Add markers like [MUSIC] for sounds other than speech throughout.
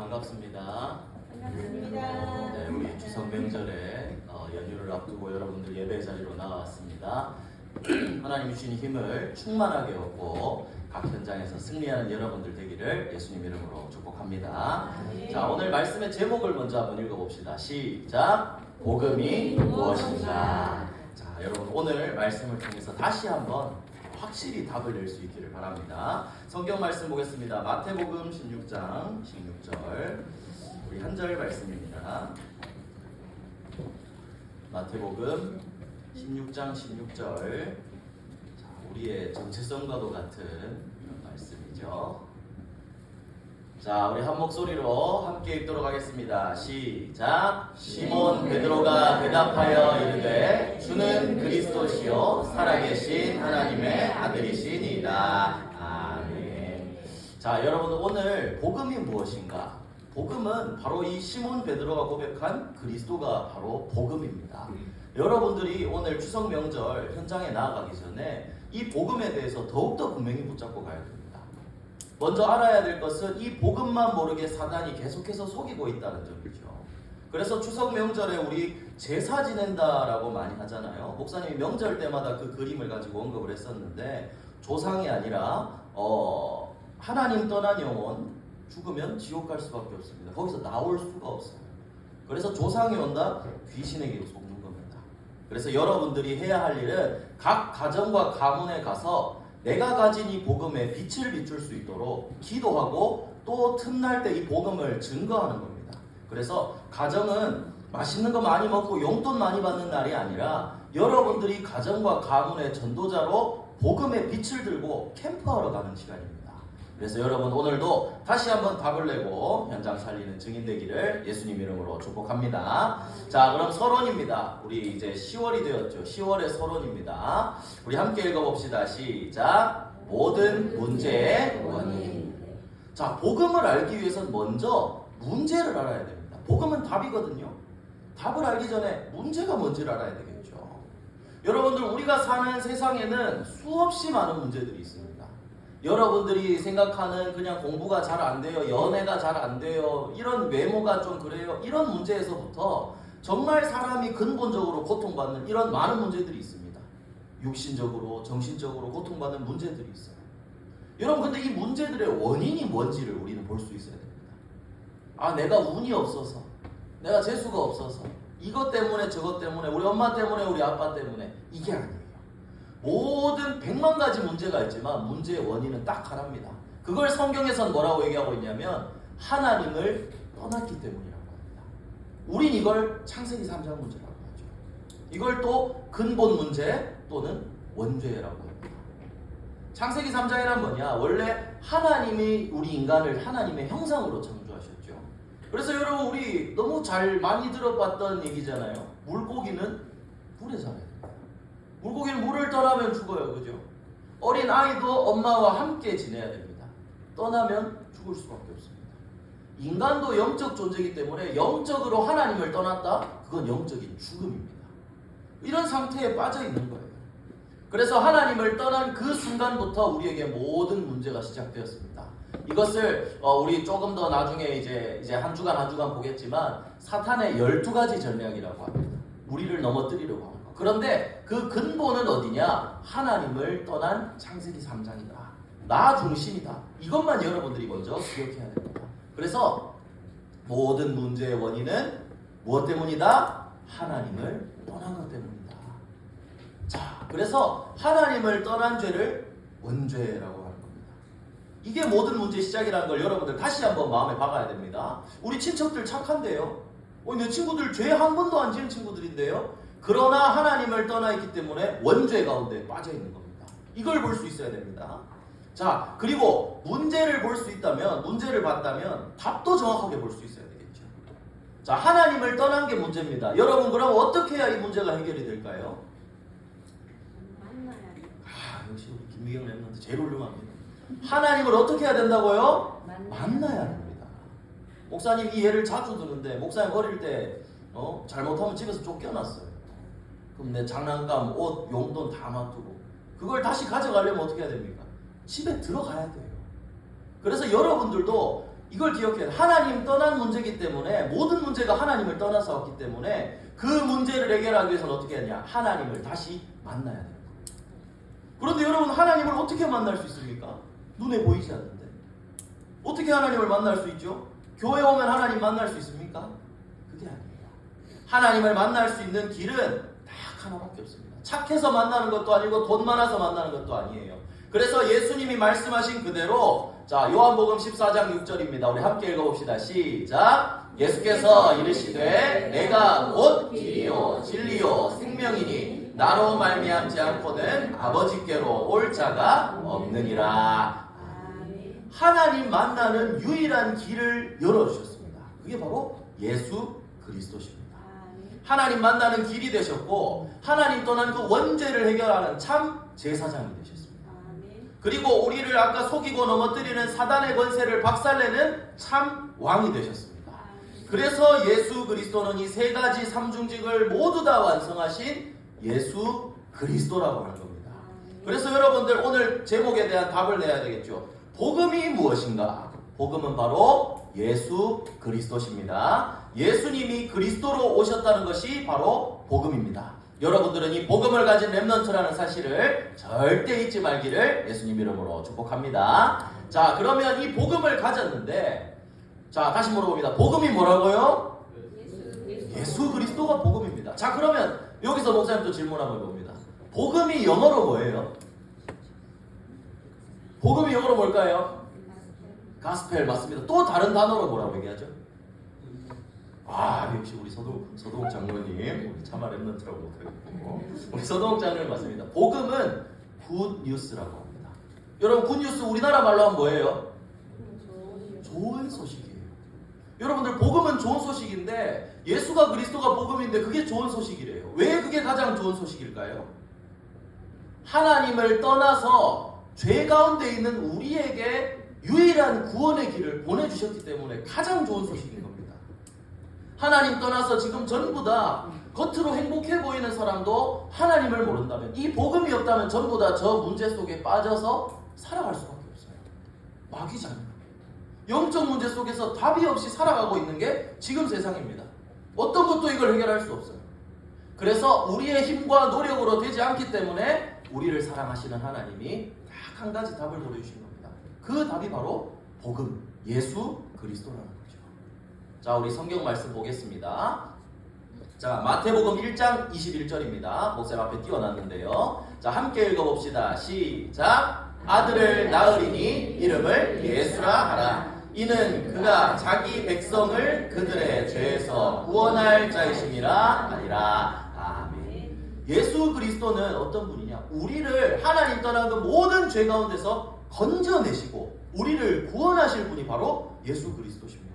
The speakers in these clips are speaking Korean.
반갑습니다. 반갑습니다. 네, 우리 추석 명절에 어, 연휴를 앞두고 여러분들 예배 자리로 나왔습니다. [CLEARS THROAT] 하나님 주신 힘을 충만하게 얻고 각 현장에서 승리하는 여러분들 되기를 예수님 이름으로 축복합니다. 자, 오늘 말씀의 제목을 먼저 한번 읽어봅시다. 시작. 복음이 무엇인가? 자, 여러분 오늘 말씀을 통해서 다시 한번 확실히 답을 낼 수 있기를 바랍니다. 성경 말씀 보겠습니다. 마태복음 16장 16절. 우리 한 절 말씀입니다. 마태복음 16장 16절. 자, 우리의 정체성과도 같은 말씀이죠. 자, 우리 한 목소리로 함께 읽도록 하겠습니다. 시작. 시몬 베드로가 대답하여 이르되 주는 그리스도시요 살아계신 하나님의 아들이시니이다. 아멘. 자, 여러분 오늘 복음이 무엇인가? 복음은 바로 이 시몬 베드로가 고백한 그리스도가 바로 복음입니다. 여러분들이 오늘 추석 명절 현장에 나아가기 전에 이 복음에 대해서 더욱더 분명히 붙잡고 가야 됩니다. 먼저 알아야 될 것은 이 복음만 모르게 사단이 계속해서 속이고 있다는 점이죠. 그래서 추석 명절에 우리 제사 지낸다라고 많이 하잖아요. 목사님이 명절 때마다 그 그림을 가지고 언급을 했었는데 조상이 아니라 어, 하나님 떠난 영혼 죽으면 지옥 갈 수밖에 없습니다. 거기서 나올 수가 없어요. 그래서 조상이 온다 귀신에게 속는 겁니다. 그래서 여러분들이 해야 할 일은 각 가정과 가문에 가서 내가 가진 이 복음에 빛을 비출 수 있도록 기도하고 또 틈날 때 이 복음을 증거하는 겁니다. 그래서 가정은 맛있는 거 많이 먹고 용돈 많이 받는 날이 아니라 여러분들이 가정과 가문의 전도자로 복음의 빛을 들고 캠프하러 가는 시간입니다. 그래서 여러분 오늘도 다시 한번 답을 내고 현장 살리는 증인 되기를 예수님 이름으로 축복합니다. 자, 그럼 서론입니다. 우리 이제 10월이 되었죠. 10월의 서론입니다. 우리 함께 읽어봅시다. 시작. 모든 문제의 원인. 자, 복음을 알기 위해선 먼저 문제를 알아야 됩니다. 복음은 답이거든요. 답을 알기 전에 문제가 뭔지를 알아야 되겠죠. 여러분들 우리가 사는 세상에는 수없이 많은 문제들이 있습니다. 여러분들이 생각하는 그냥 공부가 잘 안 돼요, 연애가 잘 안 돼요, 이런 외모가 좀 그래요, 이런 문제에서부터 정말 사람이 근본적으로 고통받는 이런 많은 문제들이 있습니다. 육신적으로, 정신적으로 고통받는 문제들이 있어요. 여러분, 근데 이 문제들의 원인이 뭔지를 우리는 볼 수 있어야 됩니다. 아, 내가 운이 없어서, 내가 재수가 없어서, 이것 때문에 저것 때문에, 우리 엄마 때문에, 우리 아빠 때문에, 이게 아니에요. 모든 백만 가지 문제가 있지만 문제의 원인은 딱 하나입니다. 그걸 성경에선 뭐라고 얘기하고 있냐면 하나님을 떠났기 때문이라고 합니다. 우린 이걸 창세기 3장 문제라고 하죠. 이걸 또 근본 문제 또는 원죄라고 합니다. 창세기 3장이란 뭐냐? 원래 하나님이 우리 인간을 하나님의 형상으로 창조하셨죠. 그래서 여러분 우리 너무 잘 많이 들어봤던 얘기잖아요. 물고기는 물에 됩니다. 물고기는 물을 떠나면 죽어요. 그죠? 어린 아이도 엄마와 함께 지내야 됩니다. 떠나면 죽을 수밖에 없습니다. 인간도 영적 존재이기 때문에 영적으로 하나님을 떠났다? 그건 영적인 죽음입니다. 이런 상태에 빠져 있는 거예요. 그래서 하나님을 떠난 그 순간부터 우리에게 모든 문제가 시작되었습니다. 이것을 어, 우리 조금 더 나중에 이제 이제 한 주간 한 주간 보겠지만 사탄의 12가지 전략이라고 합니다. 우리를 넘어뜨리려고 합니다. 그런데 그 근본은 어디냐? 하나님을 떠난 창세기 3장이다. 나 중심이다. 이것만 여러분들이 먼저 기억해야 됩니다. 그래서 모든 문제의 원인은 무엇 때문이다? 하나님을 떠난 것 때문이다. 자, 그래서 하나님을 떠난 죄를 원죄라고 하는 겁니다. 이게 모든 문제의 시작이라는 걸 여러분들 다시 한번 마음에 박아야 됩니다. 우리 친척들 착한데요. 어, 내 친구들 죄 한 번도 안 지은 친구들인데요. 그러나 하나님을 떠나 있기 때문에 원죄 가운데 빠져 있는 겁니다. 이걸 볼 수 있어야 됩니다. 자, 그리고 문제를 볼 수 있다면, 문제를 봤다면 답도 정확하게 볼 수 있어야 되겠죠. 자, 하나님을 떠난 게 문제입니다. 여러분, 그럼 어떻게 해야 이 문제가 해결이 될까요? 만나야 돼. 아, 역시 우리 김미경 랩런트 제일 훌륭합니다. 하나님을 어떻게 해야 된다고요? 만나야 합니다. 목사님 이 예를 자주 드는데 목사님 어릴 때 어? 잘못하면 집에서 쫓겨났어요. 그럼 내 장난감, 옷, 용돈 다 놔두고 그걸 다시 가져가려면 어떻게 해야 됩니까? 집에 들어가야 돼요. 그래서 여러분들도 이걸 기억해야 돼. 하나님 떠난 문제이기 때문에 모든 문제가 하나님을 떠나서 왔기 때문에 그 문제를 해결하기 위해서는 어떻게 하냐? 하나님을 다시 만나야 거예요. 그런데 여러분 하나님을 어떻게 만날 수 있습니까? 눈에 보이지 않는데. 어떻게 하나님을 만날 수 있죠? 교회 오면 하나님 만날 수 있습니까? 그게 아니에요. 하나님을 만날 수 있는 길은 딱 하나밖에 없습니다. 착해서 만나는 것도 아니고 돈 많아서 만나는 것도 아니에요. 그래서 예수님이 말씀하신 그대로 자 요한복음 14장 6절입니다. 우리 함께 읽어봅시다. 시작. 예수께서 이르시되 내가 곧 길이요 진리요 생명이니 나로 말미암지 않고는 아버지께로 올 자가 없느니라. 하나님 만나는 유일한 길을 열어주셨습니다. 그게 바로 예수 그리스도십니다. 하나님 만나는 길이 되셨고 하나님 떠난 그 원죄를 해결하는 참 제사장이 되셨습니다. 그리고 우리를 아까 속이고 넘어뜨리는 사단의 권세를 박살내는 참 왕이 되셨습니다. 그래서 예수 그리스도는 이 세 가지 삼중직을 모두 다 완성하신 예수 그리스도라고 하는 겁니다. 그래서 여러분들 오늘 제목에 대한 답을 내야 되겠죠. 복음이 무엇인가? 복음은 바로 예수 그리스도십니다. 예수님이 그리스도로 오셨다는 것이 바로 복음입니다. 여러분들은 이 복음을 가진 렘넌트라는 사실을 절대 잊지 말기를 예수님 이름으로 축복합니다. 자, 그러면 이 복음을 가졌는데 자, 다시 물어봅니다. 복음이 뭐라고요? 예수. 그리스도가 복음입니다. 자, 그러면 여기서 목사님 또 질문 한번 봅니다. 복음이 영어로 뭐예요? 복음이 영어로 뭘까요? 가스펠 맞습니다. 또 다른 단어로 뭐라고 얘기하죠? 아 역시 우리 서동 서동욱 장로님 우리 차마 랩런트라고 못하겠고 우리 서동욱 장로님 맞습니다. 복음은 굿 뉴스라고 합니다. 여러분 굿 뉴스 우리나라 말로 하면 뭐예요? 좋은 소식이에요. 여러분들 복음은 좋은 소식인데 예수가 그리스도가 복음인데 그게 좋은 소식이래요. 왜 그게 가장 좋은 소식일까요? 하나님을 떠나서 죄 가운데 있는 우리에게 유일한 구원의 길을 보내주셨기 때문에 가장 좋은 소식인 겁니다. 하나님 떠나서 지금 전부 다 겉으로 행복해 보이는 사람도 하나님을 모른다면 이 복음이 없다면 전부 다 저 문제 속에 빠져서 살아갈 수밖에 없어요. 마귀잖아요. 영적 문제 속에서 답이 없이 살아가고 있는 게 지금 세상입니다. 어떤 것도 이걸 해결할 수 없어요. 그래서 우리의 힘과 노력으로 되지 않기 때문에 우리를 사랑하시는 하나님이 딱 한 가지 답을 보여주신 겁니다. 그 답이 바로 복음, 예수 그리스도라는 거죠. 자, 우리 성경 말씀 보겠습니다. 자, 마태복음 1장 21절입니다. 목사님 앞에 띄워놨는데요. 자, 함께 읽어봅시다. 시작. 아들을 낳으리니 이름을 예수라 하라. 이는 그가 자기 백성을 그들의 죄에서 구원할 자이심이라 아니라. 아멘. 예수 그리스도는 어떤 분이냐? 우리를 하나님 떠난 그 모든 죄 가운데서 건져내시고 우리를 구원하실 분이 바로 예수 그리스도십니다.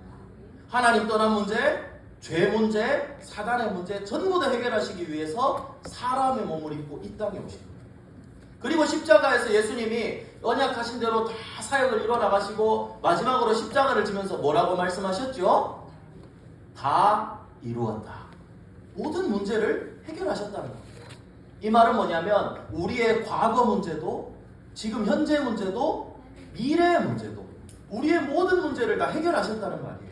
하나님 떠난 문제, 죄 문제, 사단의 문제 전부 다 해결하시기 위해서 사람의 몸을 입고 이 땅에 오신 거예요. 그리고 십자가에서 예수님이 언약하신 대로 다 사역을 이뤄 나가시고 마지막으로 십자가를 지면서 뭐라고 말씀하셨죠? 다 이루었다. 모든 문제를 해결하셨다는 겁니다. 이 말은 뭐냐면 우리의 과거 문제도 지금 현재 문제도 미래의 문제도 우리의 모든 문제를 다 해결하셨다는 말이에요.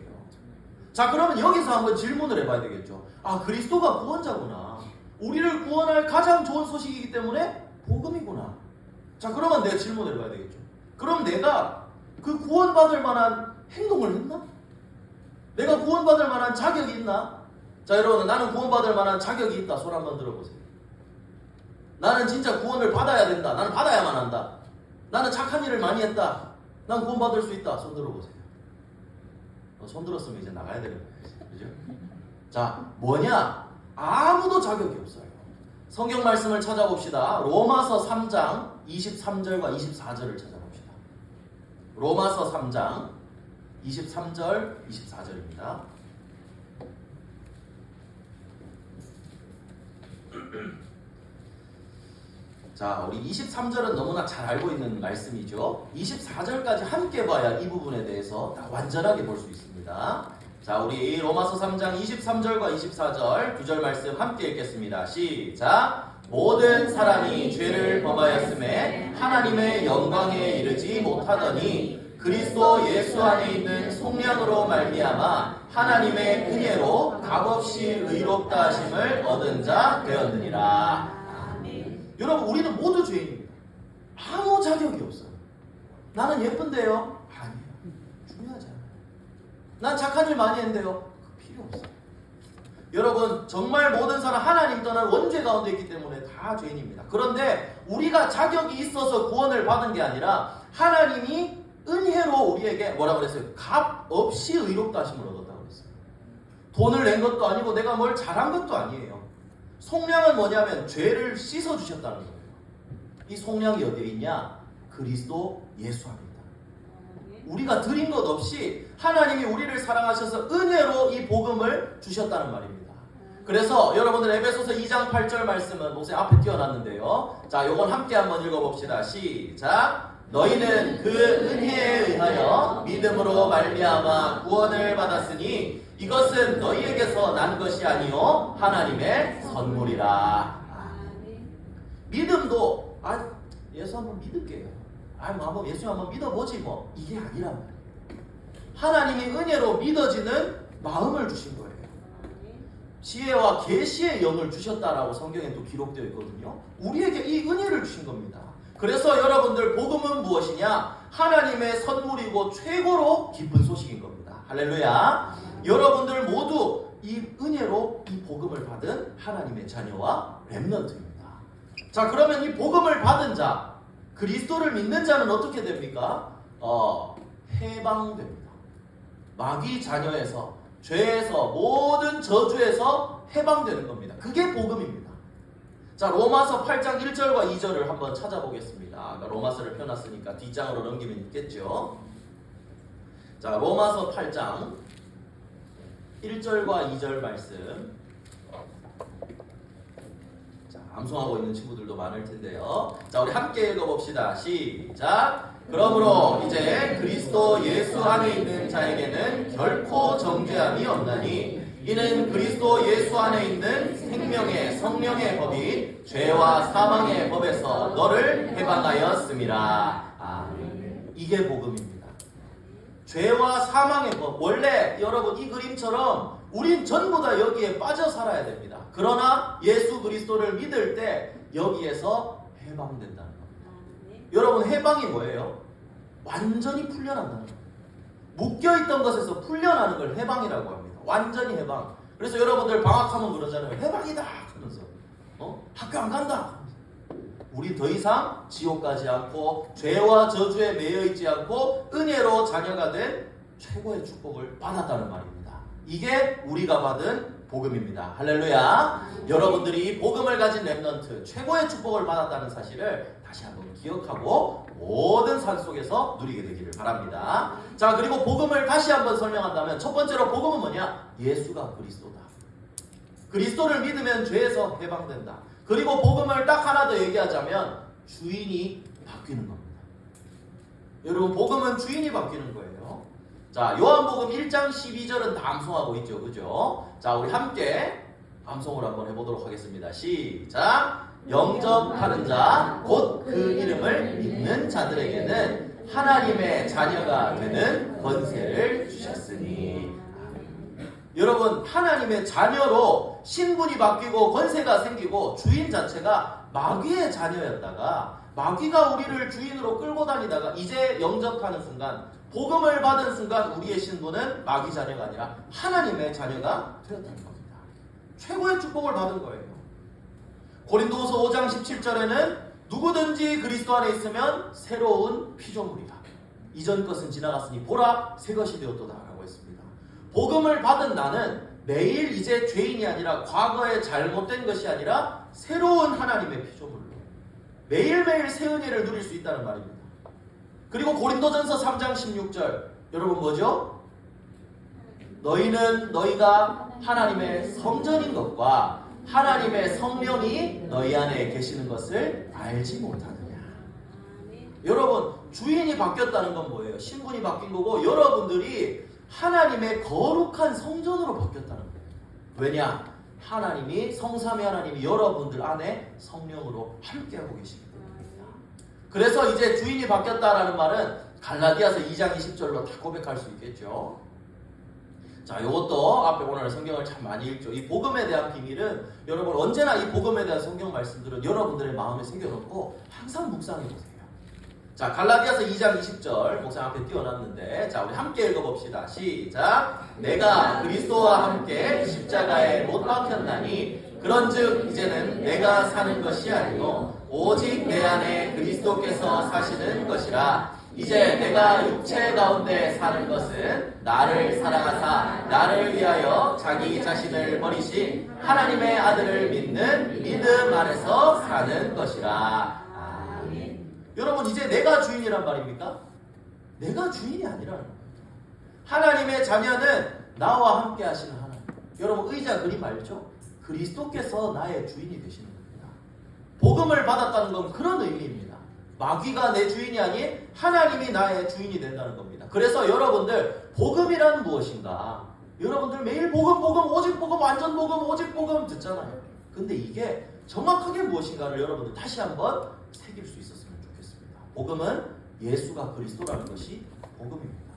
자, 그러면 여기서 한번 질문을 해봐야 되겠죠. 아, 그리스도가 구원자구나. 우리를 구원할 가장 좋은 소식이기 때문에 복음이구나. 자, 그러면 내가 질문을 해봐야 되겠죠. 그럼 내가 그 구원받을 만한 행동을 했나? 내가 구원받을 만한 자격이 있나? 자, 여러분, 나는 구원받을 만한 자격이 있다. 손 한번 들어보세요. 나는 진짜 구원을 받아야 된다. 나는 받아야만 한다. 나는 착한 일을 많이 했다. 난 구원받을 수 있다. 손 들어보세요. 어, 손 들었으면 이제 나가야 되는. 그죠? 자, 뭐냐? 아무도 자격이 없어요. 성경 말씀을 찾아봅시다. 로마서 3장 23절과 24절을 찾아봅시다. 로마서 3장 23절, 24절입니다. 자, 우리 23절은 너무나 잘 알고 있는 말씀이죠. 24절까지 함께 봐야 이 부분에 대해서 다 완전하게 볼 수 있습니다. 자, 우리 로마서 3장 23절과 24절 두 절 말씀 함께 읽겠습니다. 시작. 모든 사람이 죄를 범하였음에 하나님의 영광에 이르지 못하더니 그리스도 예수 안에 있는 속량으로 말미암아 하나님의 은혜로 값없이 의롭다 하심을 얻은 자 되었느니라. 아멘. 여러분 우리는 모두 죄인입니다. 아무 자격이 없어요. 나는 예쁜데요? 난 착한 일 많이 했는데요? 그 필요 없어요. 여러분 정말 모든 사람 하나님 떠난 원죄 가운데 있기 때문에 다 죄인입니다. 그런데 우리가 자격이 있어서 구원을 받은 게 아니라 하나님이 은혜로 우리에게 뭐라 그랬어요? 값 없이 의롭다 하심을 얻었다고 그랬어요. 돈을 낸 것도 아니고 내가 뭘 잘한 것도 아니에요. 속량은 뭐냐면 죄를 씻어 주셨다는 거예요. 이 속량이 어디에 있냐? 그리스도 예수 안에. 우리가 드린 것 없이 하나님이 우리를 사랑하셔서 은혜로 이 복음을 주셨다는 말입니다. 그래서 여러분들 에베소서 2장 8절 말씀은 목사님 앞에 띄워놨는데요. 자, 요건 함께 한번 읽어봅시다. 시작. 너희는 그 은혜에 의하여 믿음으로 말미암아 구원을 받았으니 이것은 너희에게서 난 것이 아니요 하나님의 선물이라. 아멘. 믿음도 아 예수 한번 믿을게요. 아뭐 한번 예수 한번 믿어보지 뭐 이게 말이에요. 하나님이 은혜로 믿어지는 마음을 주신 거예요. 지혜와 계시의 영을 주셨다라고 성경에 또 기록되어 있거든요. 우리에게 이 은혜를 주신 겁니다. 그래서 여러분들 복음은 무엇이냐? 하나님의 선물이고 최고로 기쁜 소식인 겁니다. 할렐루야. 여러분들 모두 이 은혜로 이 복음을 받은 하나님의 자녀와 렘넌트입니다. 자, 그러면 이 복음을 받은 자, 그리스도를 믿는 자는 어떻게 됩니까? 어, 해방됩니다. 마귀 자녀에서 죄에서 모든 저주에서 해방되는 겁니다. 그게 복음입니다. 자, 로마서 8장 1절과 2절을 한번 찾아보겠습니다. 아까 로마서를 펴놨으니까 뒷장으로 넘기면 있겠죠. 자, 로마서 8장 1절과 2절 말씀. 자, 암송하고 있는 친구들도 많을 텐데요. 자, 우리 함께 읽어봅시다. 시작. 그러므로 이제 그리스도 예수 안에 있는 자에게는 결코 정죄함이 없나니 이는 그리스도 예수 안에 있는 생명의 성령의 법이 죄와 사망의 법에서 너를 해방하였음이라. 아멘. 이게 복음입니다. 죄와 사망의 법. 원래 여러분 이 그림처럼 우린 전부 다 여기에 빠져 살아야 됩니다. 그러나 예수 그리스도를 믿을 때 여기에서 해방된다는 겁니다. 아멘. 여러분 해방이 뭐예요? 완전히 풀려난다는 겁니다. 묶여있던 것에서 풀려나는 걸 해방이라고 합니다. 완전히 해방. 그래서 여러분들 방학하면 그러잖아요. 해방이다 하면서 어? 학교 안 간다. 우리 더 이상 지옥 가지 않고 죄와 저주에 매여 있지 않고 은혜로 자녀가 된 최고의 축복을 받았다는 말입니다. 이게 우리가 받은 복음입니다. 할렐루야. 여러분들이 이 복음을 가진 랩넌트 최고의 축복을 받았다는 사실을 다시 한번 기억하고 모든 산 속에서 누리게 되기를 바랍니다. 자, 그리고 복음을 다시 한번 설명한다면 첫 번째로 복음은 뭐냐? 예수가 그리스도다. 그리스도를 믿으면 죄에서 해방된다. 그리고 복음을 딱 하나 더 얘기하자면 주인이 바뀌는 겁니다. 여러분 복음은 주인이 바뀌는 거예요. 자, 요한복음 1장 12절은 다 암송하고 있죠. 그죠? 자, 우리 함께 암송을 한번 해보도록 하겠습니다. 시작. 영접하는 자, 곧 그 이름을 믿는 자들에게는 하나님의 자녀가 되는 권세를 주셨으니. 여러분, 하나님의 자녀로 신분이 바뀌고 권세가 생기고 주인 자체가 마귀의 자녀였다가 마귀가 우리를 주인으로 끌고 다니다가 이제 영접하는 순간 복음을 받은 순간 우리의 신분은 마귀 자녀가 아니라 하나님의 자녀가 되었다는 겁니다. 최고의 축복을 받은 거예요. 고린도후서 5장 17절에는 누구든지 그리스도 안에 있으면 새로운 피조물이다. 이전 것은 지나갔으니 보라 새 것이 되었도다 라고 했습니다. 복음을 받은 나는 매일 이제 죄인이 아니라 과거에 잘못된 것이 아니라 새로운 하나님의 피조물로 매일매일 새 은혜를 누릴 수 있다는 말입니다. 그리고 고린도전서 3장 16절 여러분 뭐죠? 너희는 너희가 하나님의 성전인 것과 하나님의 성령이 너희 안에 계시는 것을 알지 못하느냐. 여러분 주인이 바뀌었다는 건 뭐예요? 신분이 바뀐 거고 여러분들이 하나님의 거룩한 성전으로 바뀌었다는 거예요. 왜냐? 하나님이 성삼위 하나님이 여러분들 안에 성령으로 함께하고 때문입니다. 그래서 이제 주인이 바뀌었다라는 말은 갈라디아서 2장 20절로 다 고백할 수 있겠죠. 자, 이것도 앞에 오늘 성경을 참 많이 읽죠. 이 복음에 대한 비밀은 여러분 언제나 이 복음에 대한 성경 말씀들은 여러분들의 마음에 새겨놓고 항상 묵상해 보세요. 자, 갈라디아서 2장 20절 목사 앞에 띄워놨는데 자, 우리 함께 읽어봅시다. 시작. 내가 그리스도와 함께 십자가에 못 박혔나니 그런즉 이제는 내가 사는 것이 아니요 오직 내 안에 그리스도께서 사시는 것이라. 이제 내가 육체 가운데 사는 것은 나를 사랑하사 나를 위하여 자기 자신을 버리신 하나님의 아들을 믿는 믿음 안에서 사는 것이라. 아멘. 여러분 이제 내가 주인이란 말입니까? 내가 주인이 거예요. 하나님의 자녀는 나와 함께 하시는 하나님. 여러분 의자 그림 알죠? 그리스도께서 나의 주인이 되시는. 복음을 받았다는 건 그런 의미입니다. 마귀가 내 주인이 아닌 하나님이 나의 주인이 된다는 겁니다. 그래서 여러분들 복음이란 무엇인가? 여러분들 매일 복음 복음 오직 복음 완전 복음 오직 복음 듣잖아요. 근데 이게 정확하게 무엇인가를 여러분들 다시 한번 새길 수 있었으면 좋겠습니다. 복음은 예수가 그리스도라는 것이 복음입니다.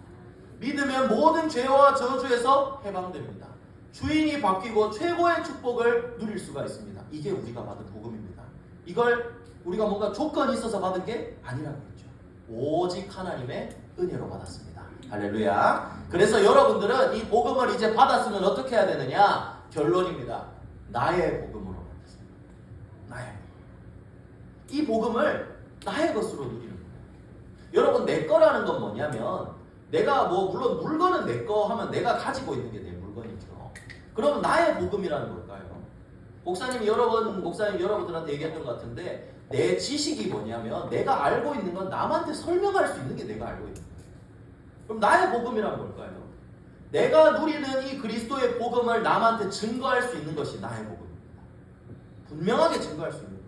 믿으면 모든 죄와 저주에서 해방됩니다. 주인이 바뀌고 최고의 축복을 누릴 수가 있습니다. 이게 우리가 받은 복음입니다. 이걸 우리가 뭔가 조건이 있어서 받은 게 아니라고 했죠. 오직 하나님의 은혜로 받았습니다. 할렐루야. 그래서 여러분들은 이 복음을 이제 받았으면 어떻게 해야 되느냐? 결론입니다. 나의 복음으로 받았습니다. 나의 복음. 이 복음을 나의 것으로 누리는 거예요. 여러분 내 거라는 건 뭐냐면 내가 뭐 물론 물건은 내 거 하면 내가 가지고 있는 게 내 물건이죠. 그럼 나의 복음이라는 걸까요? 목사님이 여러 번 목사님 여러분들한테 얘기했던 것 같은데 내 지식이 뭐냐면 내가 알고 있는 건 남한테 설명할 수 있는 게 내가 알고 있는 거예요. 그럼 나의 복음이란 뭘까요? 내가 누리는 이 그리스도의 복음을 남한테 증거할 수 있는 것이 나의 복음입니다. 분명하게 증거할 수 있는 것.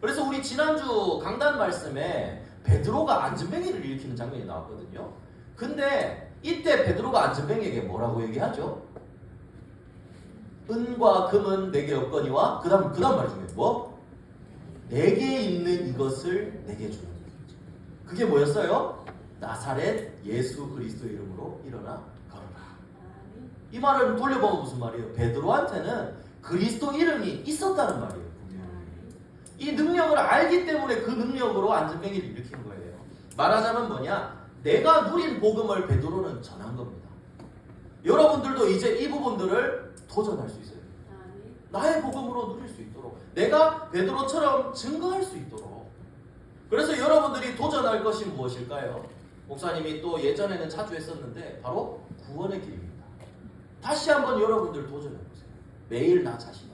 그래서 우리 지난주 강단 말씀에 베드로가 안전뱅이를 일으키는 장면이 나왔거든요. 근데 이때 베드로가 안전뱅이에게 뭐라고 얘기하죠? 은과 금은 내게 없거니와 그다음 그다음 말이 중요해요. 뭐? 내게 있는 이것을 내게 주는 거죠. 그게 뭐였어요? 나사렛 예수 그리스도 이름으로 일어나 걸어라. 이 말을 돌려보면 무슨 말이에요? 베드로한테는 그리스도 이름이 있었다는 말이에요. 이 능력을 알기 때문에 그 능력으로 안전뱅이를 일으킨 거예요. 말하자면 뭐냐? 내가 누린 복음을 베드로는 전한 겁니다. 여러분들도 이제 이 부분들을 도전할 수 있어요. 나의 복음으로 누릴 수 있도록 내가 베드로처럼 증거할 수 있도록 그래서 여러분들이 도전할 것이 무엇일까요? 목사님이 또 예전에는 자주 했었는데 바로 구원의 길입니다. 다시 한번 여러분들 도전해 보세요. 매일 나 자신에게.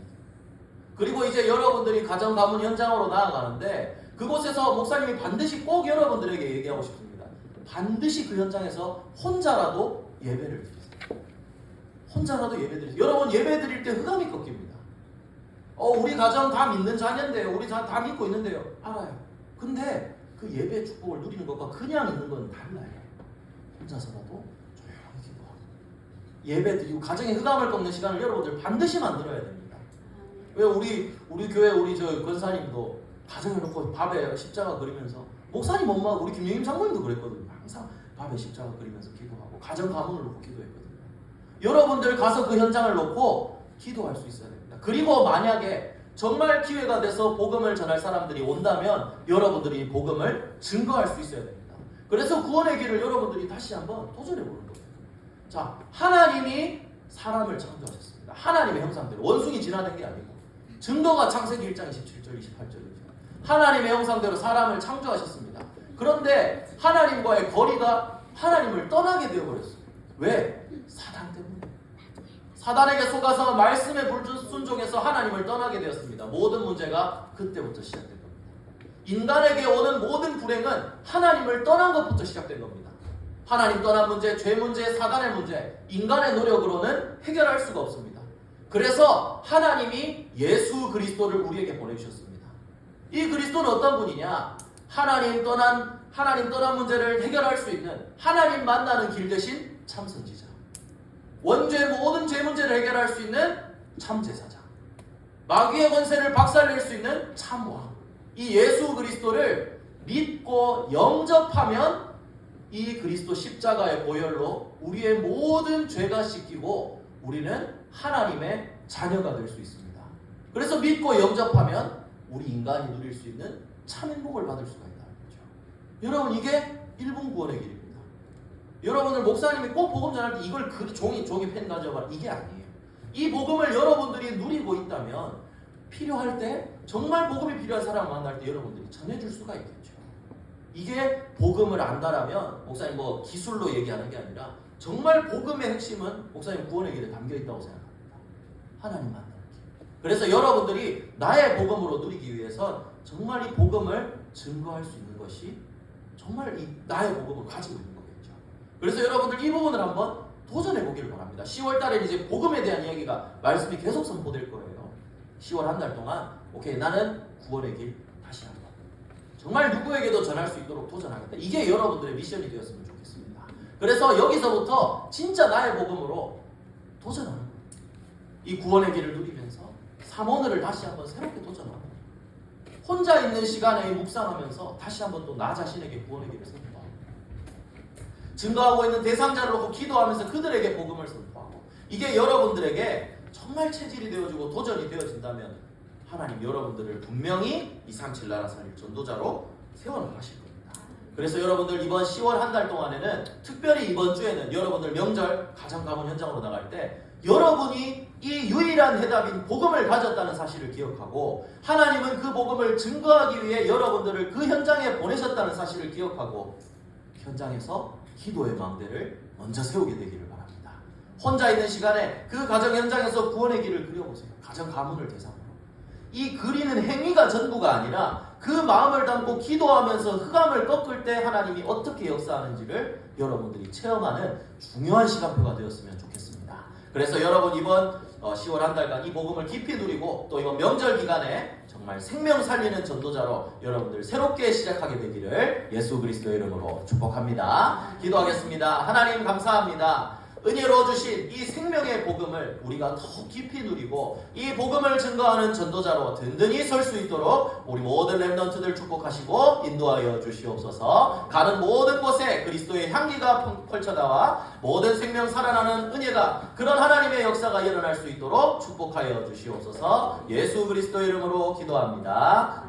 그리고 이제 여러분들이 가정 가문 현장으로 나아가는데 그곳에서 목사님이 반드시 꼭 여러분들에게 얘기하고 싶습니다. 반드시 그 현장에서 혼자라도 예배를 드리세요. 혼자라도 예배 드리세요. 여러분 예배 드릴 때 흑암이 꺾입니다. 어, 우리 가정 다 믿는 자녀인데요. 우리 다, 다 믿고 있는데요. 알아요. 근데 그 예배 축복을 누리는 것과 그냥 있는 건 달라요. 혼자서라도 조용히 기도하고 예배 드리고 가정에 흑암을 꺾는 시간을 여러분들 반드시 만들어야 됩니다. 왜 우리 우리 교회 우리 저 권사님도 가정에 놓고 밥에 십자가 그리면서 목사님 엄마 우리 김영임 장모님도 그랬거든요. 항상 밥에 십자가 그리면서 기도하고 가정 가문을 놓고 기도했거든요. 여러분들 가서 그 현장을 놓고 기도할 수 있어야 됩니다. 그리고 만약에 정말 기회가 돼서 복음을 전할 사람들이 온다면 여러분들이 이 복음을 증거할 수 있어야 됩니다. 그래서 구원의 길을 여러분들이 다시 한번 도전해 보는 거예요. 자, 하나님이 사람을 창조하셨습니다. 하나님의 형상대로 원숭이 진화된 게 아니고 증거가 창세기 1장 27절 28절이죠. 하나님의 형상대로 사람을 창조하셨습니다. 그런데 하나님과의 거리가 하나님을 떠나게 되어버렸어요. 왜? 사단 때문에. 사단에게 속아서 말씀에 불순종해서 하나님을 떠나게 되었습니다. 모든 문제가 그때부터 시작된 겁니다. 인간에게 오는 모든 불행은 하나님을 떠난 것부터 시작된 겁니다. 하나님 떠난 문제, 죄 문제, 사단의 문제, 인간의 노력으로는 해결할 수가 없습니다. 그래서 하나님이 예수 그리스도를 우리에게 보내주셨습니다. 이 그리스도는 어떤 분이냐? 하나님 떠난 하나님 떠난 문제를 해결할 수 있는 하나님 만나는 길 대신 참 선지자. 원죄 모든 죄 문제를 해결할 수 있는 참 제사장. 마귀의 권세를 박살낼 수 있는 참 왕. 이 예수 그리스도를 믿고 영접하면 이 그리스도 십자가의 보혈로 우리의 모든 죄가 씻기고 우리는 하나님의 자녀가 될 수 있습니다. 그래서 믿고 영접하면 우리 인간이 누릴 수 있는 참 행복을 받을 수가 있다는 거죠. 여러분 이게 일본 구원의 길입니다. 여러분들 목사님이 꼭 복음 전할 때 이걸 그 종이 종이 펜 가져봐 이게 아니에요. 이 복음을 여러분들이 누리고 있다면 필요할 때 정말 복음이 필요한 사람 만날 때 여러분들이 전해줄 수가 있겠죠. 이게 복음을 안다라면 목사님 뭐 기술로 얘기하는 게 아니라 정말 복음의 핵심은 목사님 구원의 길에 담겨 있다고 생각합니다. 하나님 만나는 길. 그래서 여러분들이 나의 복음으로 누리기 위해선 정말 이 복음을 증거할 수 있는 것이 정말 이 나의 복음을 가지고 있는. 그래서 여러분들 이 부분을 한번 도전해 보기를 바랍니다. 10월 달에 이제 복음에 대한 이야기가 말씀이 계속 선포될 거예요. 10월 한 달 동안 오케이 나는 구원의 길 다시 한번 정말 누구에게도 전할 수 있도록 도전하겠다. 이게 여러분들의 미션이 되었으면 좋겠습니다. 그래서 여기서부터 진짜 나의 복음으로 도전하는. 이 구원의 길을 누리면서 삼원을 다시 한번 새롭게 도전하고 혼자 있는 시간에 묵상하면서 다시 한번 또 나 자신에게 구원의 길을 선포하고 증거하고 있는 대상자를 놓고 기도하면서 그들에게 복음을 선포하고 이게 여러분들에게 정말 체질이 되어지고 도전이 되어진다면 하나님 여러분들을 분명히 이 삼칠나라 살릴 전도자로 세워나가실 겁니다. 그래서 여러분들 이번 10월 한 달 동안에는 특별히 이번 주에는 여러분들 명절 가정 가문 현장으로 나갈 때 여러분이 이 유일한 해답인 복음을 가졌다는 사실을 기억하고 하나님은 그 복음을 증거하기 위해 여러분들을 그 현장에 보내셨다는 사실을 기억하고 현장에서 기도의 망대를 먼저 세우게 되기를 바랍니다. 혼자 있는 시간에 그 가정 현장에서 구원의 길을 그려보세요. 가정 가문을 대상으로. 이 그리는 행위가 전부가 아니라 그 마음을 담고 기도하면서 흑암을 꺾을 때 하나님이 어떻게 역사하는지를 여러분들이 체험하는 중요한 시간표가 되었으면 좋겠습니다. 그래서 여러분 이번 어, 10월 한 달간 이 복음을 깊이 누리고 또 이번 명절 기간에 정말 생명 살리는 전도자로 여러분들 새롭게 시작하게 되기를 예수 그리스도의 이름으로 축복합니다. 기도하겠습니다. 하나님 감사합니다. 은혜로 주신 이 생명의 복음을 우리가 더 깊이 누리고 이 복음을 증거하는 전도자로 든든히 설 수 있도록 우리 모든 렘넌트들 축복하시고 인도하여 주시옵소서. 가는 모든 곳에 그리스도의 향기가 펼쳐나와 모든 생명 살아나는 은혜가 그런 하나님의 역사가 일어날 수 있도록 축복하여 주시옵소서. 예수 그리스도 이름으로 기도합니다.